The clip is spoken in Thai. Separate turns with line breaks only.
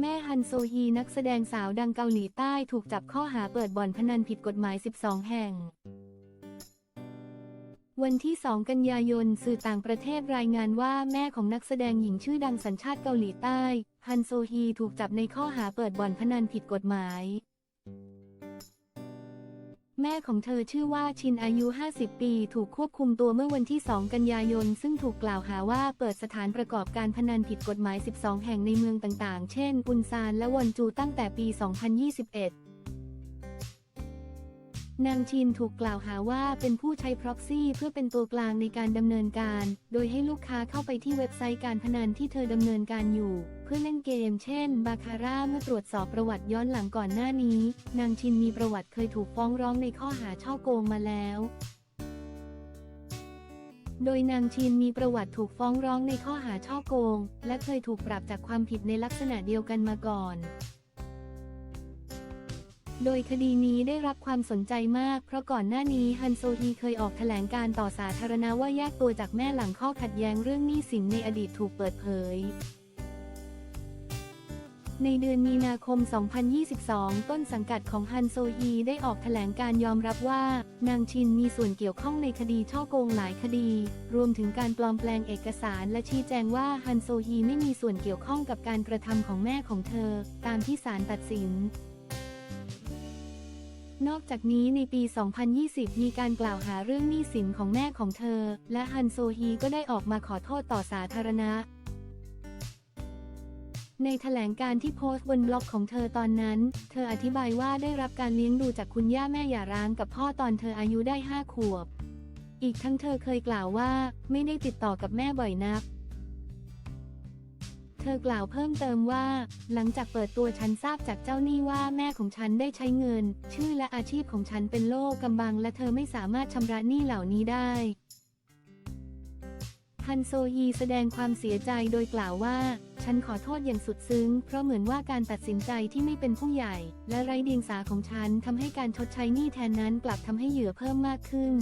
แม่ฮันโซฮีนักแสดงสาวดังเกาหลีใต้ถูกจับข้อหาเปิดบ่อนพนันผิดกฎหมาย 12 แห่ง วันที่ 2 กันยายน สื่อต่างประเทศรายงานว่าแม่ของนักแสดงหญิงชื่อดังสัญชาติเกาหลีใต้ ฮันโซฮีถูกจับในข้อหาเปิดบ่อนพนันผิดกฎหมาย แม่ของเธอชื่อว่าชินอายุ 50 ปี ถูกควบคุมตัวเมื่อวันที่ 2 กันยายน ซึ่งถูกกล่าวหาว่าเปิดสถานประกอบการพนันผิดกฎหมาย 12 แห่งในเมืองต่างๆ เช่นอุนซานและวอนจูตั้งแต่ปี 2021 นางชินถูกกล่าวหาว่าเป็นผู้ใช้ proxy เพื่อเป็นตัวกลางในการดำเนินการ โดยให้ลูกค้าเข้าไปที่เว็บไซต์การพนันที่เธอดำเนินการอยู่ เพื่อเล่นเกม เช่น บาคาร่า เมื่อตรวจสอบประวัติย้อนหลังก่อนหน้านี้ นางชินมีประวัติเคยถูกฟ้องร้องในข้อหาช่อโกงมาแล้วโดยนางชินมีประวัติถูกฟ้องร้องในข้อหาช่อโกง และเคยถูกปรับจากความผิดในลักษณะเดียวกันมาก่อน โดยคดีนี้ได้รับความสนใจมาก เพราะก่อนหน้านี้ฮันโซฮีเคยออกแถลงการต่อสาธารณะว่าแยกตัวจากแม่หลังข้อขัดแย้งเรื่องหนี้สินในอดีตถูกเปิดเผย ในเดือนมีนาคม 2022 ต้นสังกัดของฮันโซฮีได้ออกแถลงการยอมรับว่า นางชินมีส่วนเกี่ยวข้องในคดีช่อโกงหลายคดี รวมถึงการปลอมแปลงเอกสารและชี้แจงว่าฮันโซฮีไม่มีส่วนเกี่ยวข้องกับการกระทำของแม่ของเธอ ตามที่ศาลตัดสิน นอกจากนี้ในปี 2020 มีการกล่าวหาเรื่องหนี้สินของแม่ของเธอ และฮันโซฮีก็ได้ออกมาขอโทษต่อสาธารณะ ในแถลงการที่โพสต์บนบล็อกของเธอตอนนั้น เธออธิบายว่าได้รับการเลี้ยงดูจากคุณย่าแม่หย่าร้างกับพ่อตอนเธออายุได้ 5 ขวบ อีกทั้งเธอเคยกล่าวว่า ไม่ได้ติดต่อกับแม่บ่อยนัก ธอกล่าวเพิ่มเติมว่า หลังจากเปิดตัวฉันทราบจากเจ้าหนี้ว่าแม่ของฉันได้ใช้เงิน ชื่อและอาชีพของฉันเป็นโลกกำบัง และเธอไม่สามารถชำระหนี้เหล่านี้ได้ฮันโซฮีแสดงความเสียใจโดยกล่าวว่า ฉันขอโทษอย่างสุดซึ้ง เพราะเหมือนว่าการตัดสินใจที่ไม่เป็นผู้ใหญ่ และไร้เดียงสาของฉันทำให้การชดใช้หนี้แทนนั้นกลับทำให้เหยื่อเพิ่มมากขึ้น